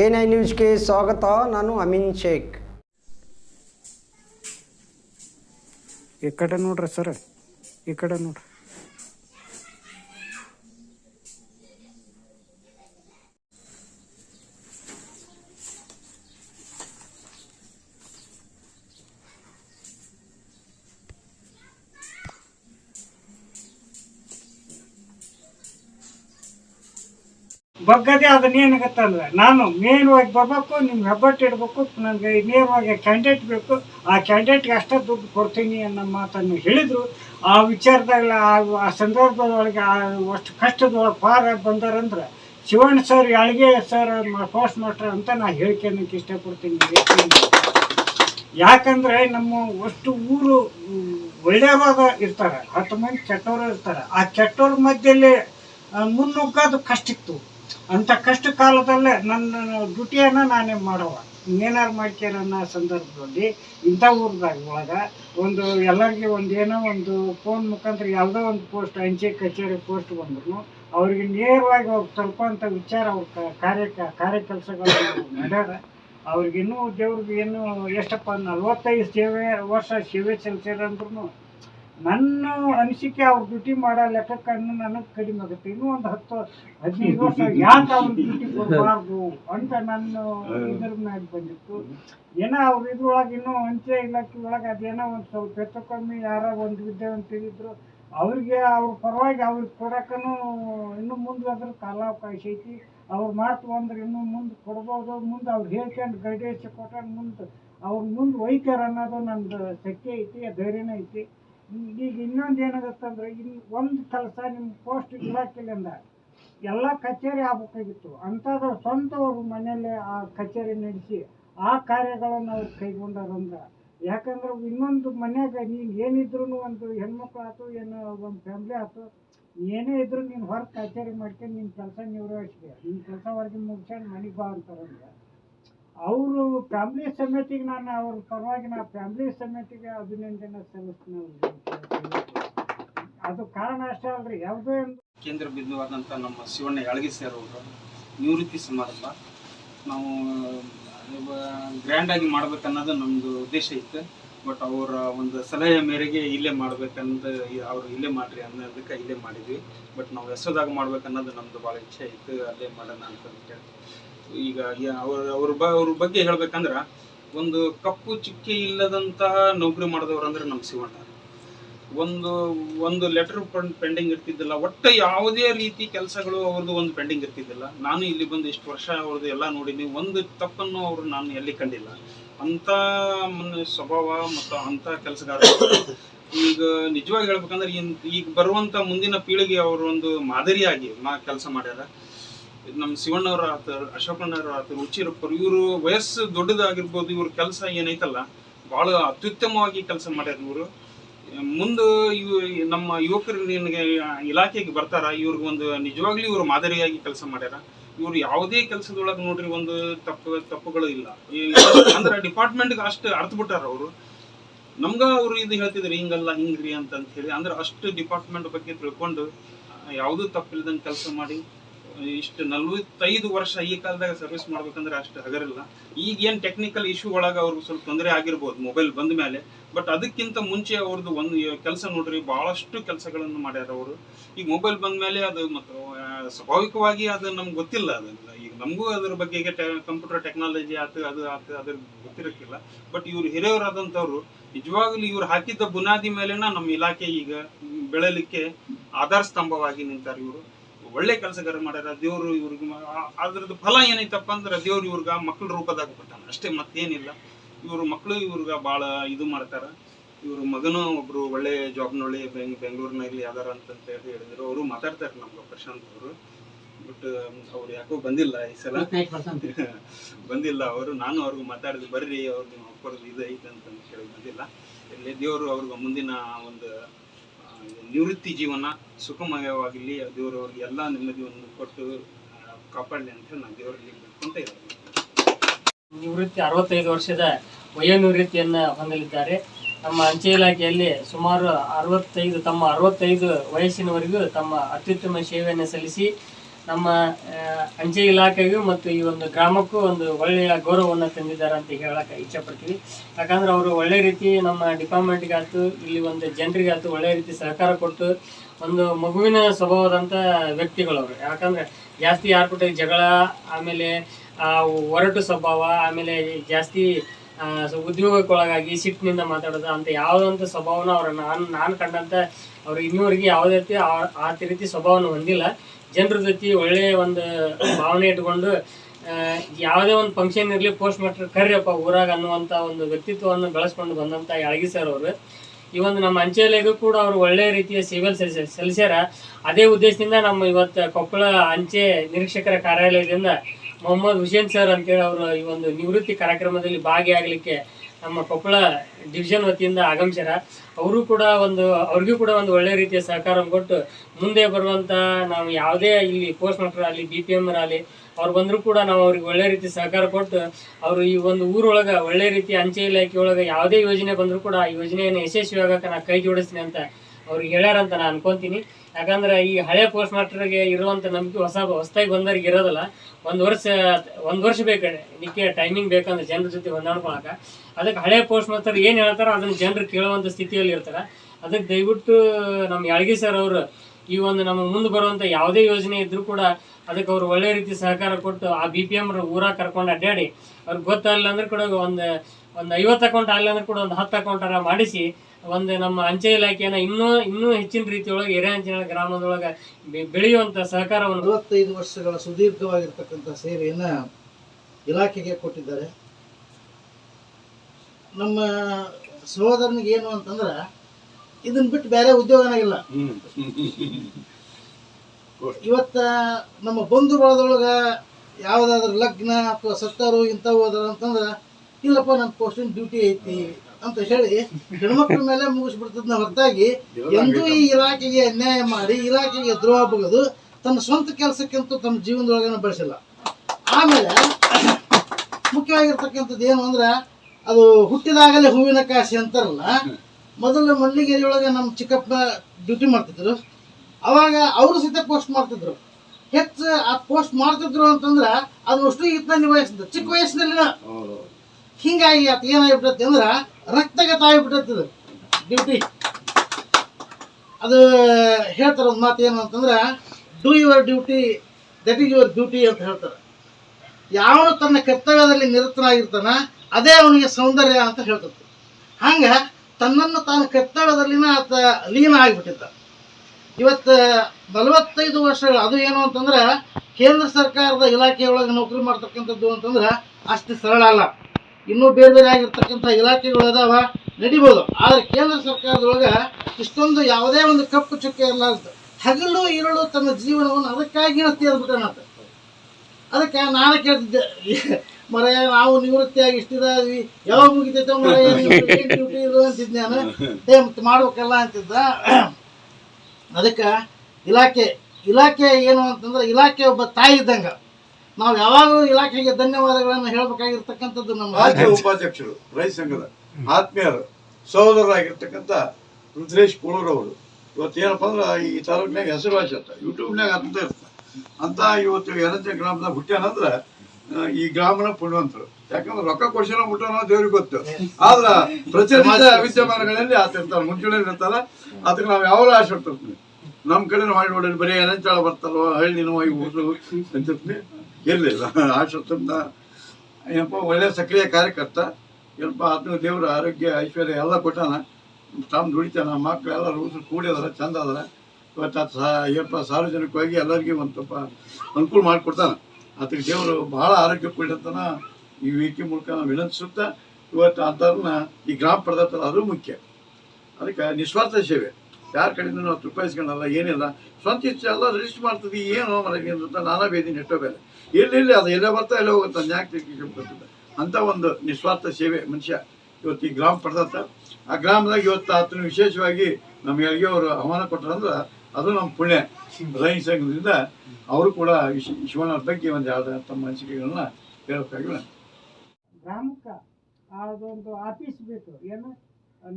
A nine ನ್ಯೂಸ್ಗೆ ಸ್ವಾಗತ. ನಾನು ಅಮೀನ್ ಶೇಖ್. ಈ ಕಡೆ ನೋಡ್ರಿ ಸರ್ ಈ ಕಡೆ ನೋಡ್ರಿ. ಬಗ್ಗದೆ ಅದನ್ನ ಏನಾಗತ್ತಂದ್ರೆ ನಾನು ಮೇನ್ವಾಗಿ ಬರಬೇಕು, ನಿಮ್ಗೆ ಹೆಬ್ಬಟ್ಟು ಇಡಬೇಕು ನನಗೆ ನೇರವಾಗಿ ಕ್ಯಾಂಡಿಡೇಟ್ ಬೇಕು. ಆ ಕ್ಯಾಂಡಿಡೇಟ್ಗೆ ಅಷ್ಟೇ ದುಡ್ಡು ಕೊಡ್ತೀನಿ ಅನ್ನೋ ಮಾತನ್ನು ಹೇಳಿದರು. ಆ ವಿಚಾರದಾಗ ಆ- ಸಂದರ್ಭದೊಳಗೆ ಆ ಅಷ್ಟು ಕಷ್ಟದೊಳಗೆ ಪಾರ ಬಂದಾರಂದ್ರೆ ಶಿವಣ್ಣ ಸರ್, ಯಾಳಿಗೆ ಸರ್ ಪೋಸ್ಟ್ ಮಾಸ್ಟರ್ ಅಂತ ನಾ ಹೇಳ್ಕೊಳಕ್ಕೆ ಇಷ್ಟಪಡ್ತೀನಿ. ಯಾಕಂದರೆ ನಮ್ಮ ಅಷ್ಟು ಊರು ಒಳ್ಳೆಯವಾಗ ಇರ್ತಾರೆ. ಹತ್ತು ಮಂದಿ ಕೆಟ್ಟವರು ಇರ್ತಾರೆ. ಆ ಕೆಟ್ಟವ್ರ ಮಧ್ಯಲ್ಲಿ ಮುನ್ನುಗ್ಗೋದು ಕಷ್ಟ ಇತ್ತು. ಅಂಥ ಕಷ್ಟ ಕಾಲದಲ್ಲೇ ನನ್ನ ಡ್ಯೂಟಿಯನ್ನು ನಾನೇ ಮಾಡುವ. ಇನ್ನೇನಾರು ಮಾಡ್ತೀರ ಅನ್ನೋ ಸಂದರ್ಭದಲ್ಲಿ ಇಂಥ ಊರ್ದಾಗ ಒಳಗ ಒಂದು ಎಲ್ಲರಿಗೆ ಒಂದು ಏನೋ ಒಂದು ಫೋನ್ ಮುಖಾಂತರ ಯಾವುದೋ ಒಂದು ಪೋಸ್ಟ್ ಅಂಚೆ ಕಚೇರಿ ಪೋಸ್ಟ್ ಬಂದ್ರು ಅವ್ರಿಗೆ ನೇರವಾಗಿ ಅವ್ರು ತಲುಪೋಂಥ ವಿಚಾರ ಅವ್ರ ಕಾರ್ಯ ಕಾರ್ಯ ಕೆಲಸಗಳು ಮಾಡ್ಯಾರ ಅವ್ರಿಗಿನ್ನೂ ದೇವ್ರಿಗೆ ಇನ್ನೂ ಎಷ್ಟಪ್ಪ ನಲ್ವತ್ತೈದು ಸೇವೆ, ವರ್ಷ ಸೇವೆ ಸಲ್ಲಿಸ್ಯಾರ ನನ್ನ ಅನಿಸಿಕೆ ಅವ್ರ ಡ್ಯೂಟಿ ಮಾಡೋ ಲೆಕ್ಕಕ್ಕೆ ನನಗೆ ಕಡಿಮೆ ಆಗುತ್ತೆ. ಇನ್ನೂ ಒಂದು ಹತ್ತು ಹದಿನೈದು ವರ್ಷ ಯಾಕೆ ಅವ್ರು ಡ್ಯೂಟಿ ಕೊಡಬಾರ್ದು ಅಂತ ನನ್ನ ಇದ್ರ ಮ್ಯಾಗ ಬಂದಿತ್ತು. ಏನೋ ಅವ್ರ ಇದ್ರೊಳಗೆ ಇನ್ನೂ ಅಂಚೆ ಇಲಾಖೆ ಒಳಗೆ ಅದೇನೋ ಒಂದು ಸ್ವಲ್ಪ ಹೆಚ್ಚು ಕಮ್ಮಿ ಯಾರ ಒಂದು ಹೇಳಿದ್ರು. ಅವ್ರಿಗೆ ಅವ್ರ ಪರವಾಗಿ ಅವ್ರಿಗೆ ಕೊಡೋಕ್ಕೂ ಇನ್ನೂ ಮುಂದೆ ಅದ್ರ ಕಾಲಾವಕಾಶ ಐತಿ. ಅವ್ರ ಮಾತು ಅಂದ್ರೆ ಇನ್ನೂ ಮುಂದೆ ಕೊಡ್ಬೋದು. ಮುಂದೆ ಅವ್ರು ಹೇಳ್ಕೊಂಡು ಗೈಡೆನ್ಸ್ ಕೊಟ್ಟಾಗ ಮುಂದೆ ಅವ್ರ ಮುಂದೆ ಒಯ್ತಾರ ಅನ್ನೋದು ನಂದು ಶಕ್ತಿ ಐತಿ ಧೈರ್ಯನೂ ಐತಿ. ಈಗ ಇನ್ನೊಂದು ಏನಾಗತ್ತಂದ್ರೆ ಇಲ್ಲಿ ಒಂದು ಕೆಲಸ ನಿಮ್ಮ ಪೋಸ್ಟ್ ಇಲಾಖೆಯಿಂದ ಎಲ್ಲ ಕಚೇರಿ ಆಗ್ಬೇಕಾಗಿತ್ತು. ಅಂಥದ್ರ ಸ್ವಂತ ಅವ್ರ ಮನೆಯಲ್ಲೇ ಆ ಕಚೇರಿ ನಡೆಸಿ ಆ ಕಾರ್ಯಗಳನ್ನು ಅವ್ರು ಕೈಗೊಂಡಾರಂದ್ರೆ ಯಾಕಂದ್ರೆ ಇನ್ನೊಂದು ಮನ್ಯಾಗ ನೀನು ಏನಿದ್ರು ಒಂದು ಹೆಣ್ಮಕ್ಳು ಆಯ್ತು ಏನೋ ಒಂದು ಫ್ಯಾಮ್ಲಿ ಆಯ್ತು ಏನೇ ಇದ್ರು ನೀನು ಹೊರಗೆ ಕಚೇರಿ ಮಾಡ್ಕೊಂಡು ನಿನ್ನ ಕೆಲಸ ನಿರ್ವಹಿಸಿದೆ ನಿನ್ನ ಕೆಲಸ ಹೊರಗೆ ಮುಗಿಸ್ಕೊಂಡು ಮನೆಗೆ ಬಾ ಅಂತಾರಂದ್ರೆ ಅವರು ಫ್ಯಾಮಿಲಿ ಸಮೇತಿಗೆ ನಾನು ಅವ್ರ ಪರವಾಗಿ ನಾ ಫ್ಯಾಮಿಲಿ ಸಮೇತಿಗೆ ಅಭಿನಂದನೆ ಸಲ್ಲಿಸ್ತೀನಿ. ಅದು ಕಾರಣ ಅಷ್ಟೇ ಅಲ್ರಿ, ಯಾವುದೇ ಕೇಂದ್ರ ಬಿಂದುವಾದಂಥ ನಮ್ಮ ಶಿವಣ್ಣ ಯಾಳಗಿ ಸರ್ ನಿವೃತ್ತಿ ಸಮಾರಂಭ. ನಾವು ಗ್ರ್ಯಾಂಡಾಗಿ ಮಾಡ್ಬೇಕನ್ನೋದು ನಮ್ಮದು ಉದ್ದೇಶ ಇತ್ತು. ಬಟ್ ಅವರ ಒಂದು ಸಲಹೆ ಮೇರೆಗೆ ಇಲ್ಲೇ ಮಾಡ್ಬೇಕಂದು ಅವರು ಇಲ್ಲೇ ಮಾಡ್ರಿ ಅನ್ನೋದಕ್ಕೆ ಇಲ್ಲೇ ಮಾಡಿದ್ವಿ. ಬಟ್ ನಾವು ಹೆಸರದಾಗ ಮಾಡ್ಬೇಕನ್ನೋದು ನಮ್ಮದು ಭಾಳ ಇಚ್ಛೆ ಇತ್ತು, ಅಲ್ಲೇ ಮಾಡೋಣ ಅಂತ ಹೇಳಿ ಈಗ ಅವರ ಅವ್ರ ಬ ಅವ್ರ ಬಗ್ಗೆ ಹೇಳ್ಬೇಕಂದ್ರೆ ಒಂದು ಕಪ್ಪು ಚುಕ್ಕೆ ಇಲ್ಲದಂತಹ ನೌಕರಿ ಮಾಡಿದವರು ಅಂದ್ರೆ ನಮ್ಮ ಶಿವಣ್ಣ ಒಂದು ಒಂದು ಲೆಟರ್ ಪೆಂಡಿಂಗ್ ಇರ್ತಿದ್ದಿಲ್ಲ. ಒಟ್ಟು ಯಾವುದೇ ರೀತಿ ಕೆಲಸಗಳು ಅವ್ರದ್ದು ಒಂದು ಪೆಂಡಿಂಗ್ ಇರ್ತಿದ್ದಿಲ್ಲ. ನಾನು ಇಲ್ಲಿ ಬಂದು ಇಷ್ಟು ವರ್ಷ ಅವ್ರದ್ದು ಎಲ್ಲ ನೋಡಿನಿ. ಒಂದು ತಪ್ಪನ್ನು ಅವರು ನಾನು ಎಲ್ಲಿ ಕಂಡಿಲ್ಲ. ಅಂಥ ಸ್ವಭಾವ ಮತ್ತು ಅಂಥ ಕೆಲಸಗಾರ ಈಗ ನಿಜವಾಗಿ ಹೇಳ್ಬೇಕಂದ್ರೆ ಈಗ ಬರುವಂತ ಮುಂದಿನ ಪೀಳಿಗೆ ಅವರು ಒಂದು ಮಾದರಿಯಾಗಿ ಮಾ ಕೆಲಸ ಮಾಡ್ಯಾರ. ನಮ್ಮ ಶಿವಣ್ಣವ್ರ ಆತ ಅಶೋಕಣ್ಣವ್ರ ಆತ ರುಚಿರಪ್ಪರು ಇವರು ವಯಸ್ಸು ದೊಡ್ಡದಾಗಿರ್ಬೋದು, ಇವ್ರ ಕೆಲಸ ಏನೈತಲ್ಲ ಬಹಳ ಅತ್ಯುತ್ತಮವಾಗಿ ಕೆಲಸ ಮಾಡ್ಯಾರ ಇವರು. ಮುಂದೆ ಇವ, ನಮ್ಮ ಯುವಕರು ನಿನಗೆ ಇಲಾಖೆಗೆ ಬರ್ತಾರ, ಇವ್ರಿಗೆ ಒಂದು ನಿಜವಾಗ್ಲೂ ಇವರು ಮಾದರಿಯಾಗಿ ಕೆಲಸ ಮಾಡ್ಯಾರ. ಇವ್ರು ಯಾವುದೇ ಕೆಲಸದೊಳಗೆ ನೋಡ್ರಿ ಒಂದು ತಪ್ಪು, ತಪ್ಪುಗಳು ಇಲ್ಲ. ಅಂದ್ರೆ ಡಿಪಾರ್ಟ್ಮೆಂಟ್ಗೆ ಅಷ್ಟು ಅರ್ಥ ಬಿಟ್ಟಾರ ಅವರು. ನಮ್ಗ ಅವ್ರು ಇದು ಹೇಳ್ತಿದ್ರು, ಹಿಂಗಲ್ಲ, ಹಿಂಗ್ರಿ ಅಂತ ಹೇಳಿ. ಅಂದ್ರೆ ಅಷ್ಟು ಡಿಪಾರ್ಟ್ಮೆಂಟ್ ಬಗ್ಗೆ ತಿಳ್ಕೊಂಡು ಯಾವುದೂ ತಪ್ಪಿಲ್ದಂಗೆ ಕೆಲಸ ಮಾಡಿ ಇಷ್ಟು ನಲ್ವತ್ತೈದು ವರ್ಷ ಈ ಕಾಲದಾಗ ಸರ್ವಿಸ್ ಮಾಡ್ಬೇಕಂದ್ರೆ ಅಷ್ಟು ಹಗರಿಲ್ಲ. ಈಗ ಏನು ಟೆಕ್ನಿಕಲ್ ಇಶ್ಯೂ ಒಳಗೆ ಅವ್ರಿಗೆ ಸ್ವಲ್ಪ ತೊಂದರೆ ಆಗಿರ್ಬೋದು ಮೊಬೈಲ್ ಬಂದ ಮೇಲೆ. ಬಟ್ ಅದಕ್ಕಿಂತ ಮುಂಚೆ ಅವ್ರದ್ದು ಒಂದು ಕೆಲಸ ನೋಡ್ರಿ ಬಹಳಷ್ಟು ಕೆಲಸಗಳನ್ನು ಮಾಡ್ಯಾರ ಅವರು. ಈಗ ಮೊಬೈಲ್ ಬಂದ ಮೇಲೆ ಅದು ಮತ್ತು ಸ್ವಾಭಾವಿಕವಾಗಿ ಅದು ನಮ್ಗೆ ಗೊತ್ತಿಲ್ಲ ಅದು. ಈಗ ನಮಗೂ ಅದ್ರ ಬಗ್ಗೆ ಕಂಪ್ಯೂಟರ್ ಟೆಕ್ನಾಲಜಿ ಆತು, ಅದು ಆತು, ಅದ್ರ ಗೊತ್ತಿರಕ್ಕಿಲ್ಲ ಬಟ್ ಇವ್ರು ಹಿರಿಯರಾದಂಥವ್ರು, ನಿಜವಾಗ್ಲೂ ಇವ್ರು ಹಾಕಿದ್ದ ಬುನಾದಿ ಮೇಲೆನ ನಮ್ಮ ಇಲಾಖೆ ಈಗ ಬೆಳಲಿಕ್ಕೆ ಆಧಾರ ಸ್ತಂಭವಾಗಿ ನಿಂತಾರೆ ಇವರು. ಒಳ್ಳೆ ಕೆಲಸಗಾರ ಮಾಡ್ಯಾರ ದೇವರು ಇವ್ರಿಗೆ ಅದ್ರದ್ದು ಫಲ ಏನೈತಪ್ಪ ಅಂದ್ರೆ ದೇವ್ರು ಇವ್ರಿಗೆ ಮಕ್ಳ ರೂಪದಾಗ ಕೊಟ್ಟಾನ. ಅಷ್ಟೇ ಮತ್ತೇನಿಲ್ಲ. ಇವ್ರ ಮಕ್ಕಳು ಇವ್ರಿಗೆ ಭಾಳ ಇದು ಮಾಡ್ತಾರ. ಇವ್ರ ಮಗನೂ ಒಬ್ರು ಒಳ್ಳೆ ಜಾಬ್ನೊಳ್ಳೆ ಬೆಂಗ್ ಬೆಂಗಳೂರಿನಲ್ಲಿ ಯಾವ್ದಾರ ಅಂತ ಹೇಳಿ ಹೇಳಿದ್ರು. ಅವರು ಮಾತಾಡ್ತಾರೆ ನಮ್ಗೆ ಪ್ರಶಾಂತ್ ಅವರು. ಬಟ್ ಅವ್ರು ಯಾಕೋ ಬಂದಿಲ್ಲ ಈ ಸಲ. ಬಂದಿಲ್ಲ ಅವರು. ನಾನು ಅವ್ರಿಗೆ ಮಾತಾಡಿದ್ವಿ ಬರ್ರಿ ಅವ್ರಿಗೆ ಅಪ್ಪರದ್ದು ಇದು ಐತೆ ಅಂತ ಕೇಳಿ ಬಂದಿಲ್ಲ. ಇಲ್ಲಿ ದೇವರು ಅವ್ರಿಗೆ ಮುಂದಿನ ಒಂದು ನಿವೃತ್ತಿ ಜೀವನ ಸುಖಮಯವಾಗಿರಲಿ ದೇವರು ಅವ್ರಿಗೆ ಎಲ್ಲ ನೆಮ್ಮದಿಯನ್ನು ಕೊಟ್ಟು ಕಾಪಾಡಲಿ ಅಂತ ನಾನು ದೇವರಲ್ಲಿ ಬಿಟ್ಕೊಂತ ನಿವೃತ್ತಿ ಅರವತ್ತೈದು ವರ್ಷದ ವಯೋನಿವೃತ್ತಿಯನ್ನ ಹೊಂದಲಿದ್ದಾರೆ. ನಮ್ಮ ಅಂಚೆ ಇಲಾಖೆಯಲ್ಲಿ ಸುಮಾರು ಅರವತ್ತೈದು, ತಮ್ಮ ಅರವತ್ತೈದು ವಯಸ್ಸಿನವರೆಗೂ ತಮ್ಮ ಅತ್ಯುತ್ತಮ ಸೇವೆಯನ್ನು ಸಲ್ಲಿಸಿ ನಮ್ಮ ಅಂಚೆ ಇಲಾಖೆಗೂ ಮತ್ತು ಈ ಒಂದು ಗ್ರಾಮಕ್ಕೂ ಒಂದು ಒಳ್ಳೆಯ ಗೌರವವನ್ನು ತಂದಿದ್ದಾರೆ ಅಂತ ಹೇಳಕ್ಕೆ ಇಚ್ಛಪಡ್ತೀವಿ. ಯಾಕಂದ್ರೆ ಅವರು ಒಳ್ಳೆ ರೀತಿ ನಮ್ಮ ಡಿಪಾರ್ಟ್ಮೆಂಟ್ಗಾಯ್ತು ಇಲ್ಲಿ ಒಂದು ಜನರಿಗೆ ಜನರಿಗಾಯ್ತು ಒಳ್ಳೆ ರೀತಿ ಸಹಕಾರ ಕೊಟ್ಟು ಒಂದು ಮಗುವಿನ ಸ್ವಭಾವದಂಥ ವ್ಯಕ್ತಿಗಳು ಅವರು. ಯಾಕಂದ್ರೆ ಜಾಸ್ತಿ ಯಾರ ಜಗಳ, ಆಮೇಲೆ ಒರಟು ಸ್ವಭಾವ, ಆಮೇಲೆ ಜಾಸ್ತಿ ಉದ್ಯೋಗಕ್ಕೊಳಗಾಗಿ ಸಿಟ್ಟಿನಿಂದ ಮಾತಾಡೋದು ಅಂತ ಯಾವುದಂತ ಸ್ವಭಾವನ ಅವ್ರ ನಾನು ನಾನು ಕಂಡಂತ ಅವ್ರು ಇನ್ನೂವರೆಗೆ ಯಾವುದೇ ರೀತಿ ಆ- ರೀತಿ ಸ್ವಭಾವನ ಹೊಂದಿಲ್ಲ. ಜನರ ಜೊತೆ ಒಳ್ಳೆಯ ಒಂದು ಭಾವನೆ ಇಟ್ಕೊಂಡು ಯಾವುದೇ ಒಂದು ಫಂಕ್ಷನ್ ಇರಲಿ ಪೋಸ್ಟ್ ಮಾಸ್ಟರ್ ಕರ್ರಿಯಪ್ಪ ಊರಾಗ ಅನ್ನುವಂಥ ಒಂದು ವ್ಯಕ್ತಿತ್ವವನ್ನು ಬೆಳೆಸ್ಕೊಂಡು ಬಂದಂಥ ಯಾಳಗಿ ಸರ್ ಅವರು. ಈ ಒಂದು ನಮ್ಮ ಅಂಚೆಯಲ್ಲಿಗೂ ಕೂಡ ಅವರು ಒಳ್ಳೆಯ ರೀತಿಯ ಸಿವಿಲ್ ಸಲ್ಲಿಸ್ಯಾರ ಅದೇ ಉದ್ದೇಶದಿಂದ ನಮ್ಮ ಇವತ್ತು ಕೊಪ್ಪಳ ಅಂಚೆ ನಿರೀಕ್ಷಕರ ಕಾರ್ಯಾಲಯದಿಂದ ಮೊಹಮ್ಮದ್ ಹುಸೇನ್ ಸರ್ ಅಂತೇಳಿ ಅವರು ಈ ಒಂದು ನಿವೃತ್ತಿ ಕಾರ್ಯಕ್ರಮದಲ್ಲಿ ಭಾಗಿಯಾಗಲಿಕ್ಕೆ ನಮ್ಮ ಕೊಪ್ಪಳ ಡಿವಿಷನ್ ವತಿಯಿಂದ ಆಗಮಿಸ್ಯಾರ. ಅವರು ಕೂಡ ಒಂದು, ಅವ್ರಿಗೂ ಕೂಡ ಒಂದು ಒಳ್ಳೆ ರೀತಿಯ ಸಹಕಾರ ಕೊಟ್ಟು ಮುಂದೆ ಬರುವಂತ ನಾವು ಯಾವುದೇ ಇಲ್ಲಿ ಪೋಸ್ಟ್ ಮಾಸ್ಟರ್ ಆಗಲಿ, ಬಿ ಪಿ ಎಂ ಆಗಲಿ, ಅವ್ರು ಬಂದರೂ ಕೂಡ ನಾವು ಅವ್ರಿಗೆ ಒಳ್ಳೆ ರೀತಿ ಸಹಕಾರ ಕೊಟ್ಟು ಅವರು ಈ ಒಂದು ಊರೊಳಗೆ ಒಳ್ಳೆ ರೀತಿ ಅಂಚೆ ಇಲಾಖೆ ಒಳಗೆ ಯಾವುದೇ ಯೋಜನೆ ಬಂದರೂ ಕೂಡ ಆ ಯೋಜನೆಯನ್ನು ಯಶಸ್ವಿ ಆಗಕ್ಕೆ ನಾನು ಕೈ ಜೋಡಿಸ್ತೀನಿ ಅಂತ ಅವ್ರಿಗೆ ಹೇಳ್ಯಾರ ಅಂತ ನಾನು ಅನ್ಕೊಂತೀನಿ. ಯಾಕಂದ್ರೆ ಈ ಹಳೆ ಪೋಸ್ಟ್ ಮಾಸ್ಟರ್ಗೆ ಇರುವಂತ ನಂಬಿಕೆ ಹೊಸ ಹೊಸದಾಗಿ ಬಂದವ್ರಿಗೆ ಇರೋದಲ್ಲ, ಒಂದು ವರ್ಷ ಒಂದು ವರ್ಷ ಬೇಕು ಇದಕ್ಕೆ ಟೈಮಿಂಗ್ ಬೇಕಂದ್ರೆ ಜನರ ಜೊತೆ ಹೊಂದಾಡ್ಕೊಳಕ ಅದಕ್ಕೆ ಹಳೆ ಪೋಸ್ಟ್ ಮಾಸ್ಟರ್ ಏನು ಹೇಳ್ತಾರೋ ಅದನ್ನ ಜನರು ಕೇಳುವಂಥ ಸ್ಥಿತಿಯಲ್ಲಿ ಇರ್ತಾರೆ. ಅದಕ್ಕೆ ದಯವಿಟ್ಟು ನಮ್ಮ ಯಾಳಗಿ ಸರ್ ಅವರು ಈ ಒಂದು ನಮ್ಮ ಮುಂದೆ ಬರುವಂಥ ಯಾವುದೇ ಯೋಜನೆ ಇದ್ದರೂ ಕೂಡ ಅದಕ್ಕೆ ಅವ್ರು ಒಳ್ಳೆ ರೀತಿ ಸಹಕಾರ ಕೊಟ್ಟು ಆ ಬಿ ಪಿ ಎಂ ಊರಾಗ ಕರ್ಕೊಂಡು ಅಡ್ಡಾಡಿ, ಅವ್ರಿಗೆ ಗೊತ್ತಲ್ಲ ಅಂದ್ರೆ ಕೂಡ ಒಂದು ಒಂದು ಐವತ್ತು ಅಕೌಂಟ್ ಆಗ್ಲಿ ಅಂದ್ರೆ ಕೂಡ ಒಂದು ಹತ್ತು ಅಕೌಂಟರ ಮಾಡಿಸಿ ಒಂದು ನಮ್ಮ ಅಂಚೆ ಇಲಾಖೆಯನ್ನು ಇನ್ನೂ ಇನ್ನೂ ಹೆಚ್ಚಿನ ರೀತಿಯೊಳಗೆ ಎರೆ ಅಂಚಿನ ಗ್ರಾಮದೊಳಗೆ ಬೆಳೆಯುವಂಥ ಸಹಕಾರವನ್ನು ಅರವತ್ತೈದು ವರ್ಷಗಳ ಸುದೀರ್ಘವಾಗಿರ್ತಕ್ಕಂಥ ಸೇವೆಯನ್ನು ಇಲಾಖೆಗೆ ಕೊಟ್ಟಿದ್ದಾರೆ. ನಮ್ಮ ಸಹೋದರನಿಗೆ ಏನು ಅಂತಂದ್ರೆ ಇದನ್ನ ಬಿಟ್ಟು ಬೇರೆ ಉದ್ಯೋಗನ ಇಲ್ಲ. ಇವತ್ತ ನಮ್ಮ ಬಂಧು ಬಳದೊಳಗ ಯಾವುದಾದ್ರೂ ಲಗ್ನ ಅಥವಾ ಸತ್ತರು ಇಂಥವು ಹೋದ್ರ ಅಂತಂದ್ರೆ, ಇಲ್ಲಪ್ಪ ನನ್ನ ಪೋಸ್ಟಿನ ಡ್ಯೂಟಿ ಐತಿ. ಅಂತ ಹೇಳಿ ಹೆಣ್ಮಕ್ಳ ಮೇಲೆ ಮುಗಿಸ್ಬಿಡ್ತದ್ನ ಹೊರತಾಗಿ ಎಂದೂ ಈ ಇಲಾಖೆಗೆ ಅನ್ಯಾಯ ಮಾಡಿ ಇಲಾಖೆಗೆ ದ್ರೋಹ ಬಗದು ತನ್ನ ಸ್ವಂತ ಕೆಲಸಕ್ಕಿಂತ ತಮ್ಮ ಜೀವನದೊಳಗನ ಬಳಸಿಲ್ಲ. ಆಮೇಲೆ ಮುಖ್ಯವಾಗಿರ್ತಕ್ಕಂಥದ್ದು ಏನು ಅಂದ್ರೆ ಅದು ಹುಟ್ಟಿದಾಗಲೇ ಹೂವಿನ ಕಾಶಿ ಅಂತಾರಲ್ಲ ಮೊದಲು ಮಲ್ಲಿಗೆರೆಯೊಳಗೆ ನಮ್ಮ ಚಿಕ್ಕಪ್ಪ ಡ್ಯೂಟಿ ಮಾಡ್ತಿದ್ರು. ಅವಾಗ ಅವರು ಸಹಿತ ಪೋಸ್ಟ್ ಮಾಡ್ತಿದ್ರು. ಹೆಚ್ಚು ಆ ಪೋಸ್ಟ್ ಮಾಡ್ತಿದ್ರು ಅಂತಂದ್ರೆ ಅದು ಅಷ್ಟು ಇತ್ತ ನಿಭಾಯಿಸಿದ್ರು ಚಿಕ್ಕ ವಯಸ್ಸಿನಲ್ಲಿನ ಹಿಂಗಾಗಿ ಅತ್ ಏನಾಗ್ಬಿಟ್ಟೈತಿ ಅಂದ್ರೆ ರಕ್ತಗತ ಆಗಿಬಿಟ್ಟೈತಿ ಡ್ಯೂಟಿ ಅದು ಹೇಳ್ತಾರೆ ಒಂದು ಮಾತು ಏನು ಅಂತಂದ್ರೆ do your duty that is your duty ಅಂತ ಹೇಳ್ತಾರೆ. ಯಾವನು ತನ್ನ ಕರ್ತವ್ಯದಲ್ಲಿ ನಿರತನಾಗಿರ್ತಾನ, ಅದೇ ಅವನಿಗೆ ಸೌಂದರ್ಯ ಅಂತ ಹೇಳ್ತದೆ. ಹಂಗೆ ತನ್ನನ್ನು ತಾನು ಕರ್ತವ್ಯದಲ್ಲಿನ ಆತ ಲೀನ ಆಗಿಬಿಟ್ಟಿದ್ದ. ಇವತ್ತು ನಲವತ್ತೈದು ವರ್ಷಗಳು, ಅದು ಏನು ಅಂತಂದ್ರೆ ಕೇಂದ್ರ ಸರ್ಕಾರದ ಇಲಾಖೆಯೊಳಗೆ ನೌಕರಿ ಮಾಡ್ತಕ್ಕಂಥದ್ದು ಅಂತಂದ್ರೆ ಅಷ್ಟು ಸರಳ ಅಲ್ಲ. ಇನ್ನೂ ಬೇರೆ ಬೇರೆ ಆಗಿರ್ತಕ್ಕಂಥ ಇಲಾಖೆಗಳು ಅದಾವ, ನಡಿಬೋದು. ಆದರೆ ಕೇಂದ್ರ ಸರ್ಕಾರದೊಳಗೆ ಇಷ್ಟೊಂದು ಯಾವುದೇ ಒಂದು ಕಪ್ಪು ಚುಕ್ಕೆ ಇರಲಾರ್ದು ಹಗಲು ಇರಳು ತನ್ನ ಜೀವನವನ್ನು ಅದಕ್ಕಾಗಿ ತೀರ್ಬಿಟ್ಟನಂತ ಅದಕ್ಕೆ ನಾನು ಕೇಳ್ತಿದ್ದೆ, ಮರ ನಾವು ನಿವೃತ್ತಿಯಾಗಿ ಇಷ್ಟಿದ್ವಿ ಯಾವಾಗ ಮುಗಿತೈತೆ ಮರ ಡ್ಯೂಟಿ ಇದು ಅಂತಿದ್ದೆ ನಾನು. ಮಾಡ್ಬೇಕಲ್ಲ ಅಂತಿದ್ದ. ಅದಕ್ಕೆ ಇಲಾಖೆ ಇಲಾಖೆ ಏನು ಅಂತಂದ್ರೆ ಇಲಾಖೆ ಒಬ್ಬ ತಾಯಿ ಇದ್ದಂಗೆ. ನಾವು ಯಾವಾಗಲೂ ಇಲಾಖೆಗೆ ಧನ್ಯವಾದಗಳನ್ನು ಹೇಳಬೇಕಾಗಿರ್ತಕ್ಕಂಥದ್ದು ನಮ್ಮ ರಾಜ್ಯ ಉಪಾಧ್ಯಕ್ಷರು ರೈತ ಸಂಘದ ಆತ್ಮೀಯರು ಸಹೋದರರಾಗಿರ್ತಕ್ಕಂಥ ರುದ್ರೇಶ್ ಕುಳೂರ್ ಅವರು. ಇವತ್ತು ಏನಪ್ಪ ಅಂದ್ರೆ ಈ ತಾಲೂಕಿನಾಗ ಹೆಸರುವಾಸಿ ಅಂತ ಯೂಟ್ಯೂಬ್ನಾಗ ಅಂತ ಇರ್ತಾರೆ. ಅಂತ ಇವತ್ತು ಎರಡನೇ ಗ್ರಾಮದಾಗ ಹುಟ್ಟ್ಯಾನಂದ್ರೆ ಈ ಗ್ರಾಮನ ಪುಣ್ಯವಂತರು. ಯಾಕಂದ್ರೆ ರೊಕ್ಕ ಕೊಡ್ಸೋಣ ಮುಟ್ಟೋಣ ದೇವ್ರಿಗೆ ಗೊತ್ತು. ಆದ್ರೆ ಪ್ರಚಲಿತ ವಿದ್ಯಮಾನಗಳಲ್ಲಿ ಆತ ಇರ್ತಾರೆ ಮುಂಚೂಣಿ ಇರ್ತಾರ ಅದಕ್ಕೆ ನಾವು ಯಾವಾಗ ಇರ್ತೀವಿ ನಮ್ಮ ಕಡೆ ಮಾಡಿ ನೋಡಿ ಬರೀ ಏನಂತ ಬರ್ತಾರೋ ಹಳ್ಳಿ ನೋವು ಊರು ಅಂತಿರ್ತೀನಿ ಇರಲಿಲ್ಲ. ಆಸೆ ಏನಪ್ಪ ಒಳ್ಳೆಯ ಸಕ್ರಿಯ ಕಾರ್ಯಕರ್ತ. ಏನಪ್ಪ ಆತನ ದೇವರ ಆರೋಗ್ಯ, ಐಶ್ವರ್ಯ ಎಲ್ಲ ಕೊಟ್ಟಾನ. ತಮ್ಮ ದುಡಿತಾನ ಮಕ್ಕಳೆಲ್ಲ ರೂಸು ಕೂಡಿದಾರ, ಚಂದ ಅದರ ಇವತ್ತು ಆತ ಸಾ, ಏನಪ್ಪ ಸಾರ್ವಜನಿಕವಾಗಿ ಎಲ್ಲರಿಗೂ ಒಂದು ಸ್ವಲ್ಪ ಅನುಕೂಲ ಮಾಡಿಕೊಡ್ತಾನ. ಅದಕ್ಕೆ ದೇವರು ಬಹಳ ಆರೋಗ್ಯ ಕೊಡಿರ್ತಾನ ಈ ವೇದಿಕೆ ಮೂಲಕ ನಾವು ವಿನಂತಿಸುತ್ತಾ, ಇವತ್ತು ಅಂಥವ್ರನ್ನ ಈ ಗ್ರಾಮ ಪಡೆದತ್ತಲ್ಲ ಅದು ಮುಖ್ಯ. ಅದಕ್ಕೆ ನಿಸ್ವಾರ್ಥ ಸೇವೆ. ಯಾರ ಕಡೆಯಿಂದ ನಾವು ತುಪ್ಪಾಯಿಸ್ಕೊಳ್ಳಲ್ಲ ಏನಿಲ್ಲ. ಸ್ವಂತ ಇಚ್ಛೆ ಎಲ್ಲ ರಿಜಿಸ್ಟ್ ಮಾಡ್ತದೆ, ಏನು ಮನೆಗೆ ಅಂತ ನಾನಾ ಬೇದಿ ನೆಟ್ಟೋ ಬೇರೆ ಇಲ್ಲಿ ಅದು ಎಲ್ಲೇ ಬರ್ತಾ ಎಲ್ಲೇ ಹೋಗುತ್ತೆ ನ್ಯಾಕ್ ಯಾಕೆ ತಿಳ್ಕೊಂಡ್ಬರ್ತದೆ ಅಂಥ ಒಂದು ನಿಸ್ವಾರ್ಥ ಸೇವೆ ಮನುಷ್ಯ ಇವತ್ತು ಈ ಗ್ರಾಮ ಪಡೆದತ್ತ ಆ ಗ್ರಾಮದಾಗ ಇವತ್ತು ಆತನ ವಿಶೇಷವಾಗಿ ನಮ್ಗೆ ಅವರು ಆಹ್ವಾನ ಕೊಟ್ಟರಂದ್ರೆ ಅದು ನಮ್ಮ ಪುಣ್ಯ. ಲೈನ್ ಸಂಘದಿಂದ ಅವರು ಕೂಡ ಶಿವನ ಬಗ್ಗೆ ಒಂದು ಯಾವ್ದು ತಮ್ಮ ಅನಿಸಿಕೆಗಳನ್ನ ಹೇಳಬೇಕಾಗಿ ವಿನಂತಿ. ಗ್ರಾಮಕ್ಕೆ ಆಫೀಸ್ ಬೇಕು, ಏನು?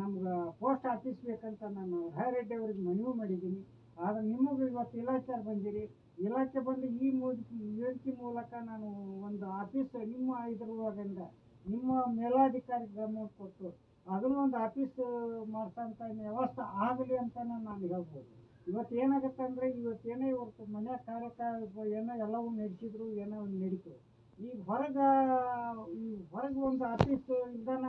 ನಮ್ಗೆ ಪೋಸ್ಟ್ ಆಫೀಸ್ ಬೇಕಂತ ನಾನು ರೆಡ್ಡಿ ಅವ್ರಿಗೆ ಮನವಿ ಮಾಡಿದ್ದೀನಿ. ಆದರೆ ನಿಮಗೂ ಇವತ್ತು ಇಲಾಖೆ ಬಂದಿರಿ. ಇಲಾಖೆ ಬಂದು ಈ ಮೂಲಕ ವೇದಿಕೆ ಮೂಲಕ ನಾನು ಒಂದು ಆಫೀಸ್ ನಿಮ್ಮ ಇದ್ರೊಳಗಿಂದ ನಿಮ್ಮ ಮೇಲಾಧಿಕಾರಿ ಗಮನ ಕೊಟ್ಟು ಅದನ್ನು ಒಂದು ಆಫೀಸ್ ಮಾಡ್ಸೋಂಥ ವ್ಯವಸ್ಥೆ ಆಗಲಿ ಅಂತಲೇ ನಾನು ಹೇಳ್ಬೋದು. ಇವತ್ತು ಏನಾಗುತ್ತೆ ಅಂದರೆ ಇವತ್ತೇನೇ ಇವತ್ತು ಮನೆ ಕಾರ್ಯಕ ಏನೋ ಎಲ್ಲವೂ ನಡೆಸಿದ್ರು, ಏನೋ ಒಂದು ನಡೀತು. ಈಗ ಹೊರಗೆ ಈ ಹೊರಗೆ ಒಂದು ಆಫೀಸ್ ಇಲ್ದಾನ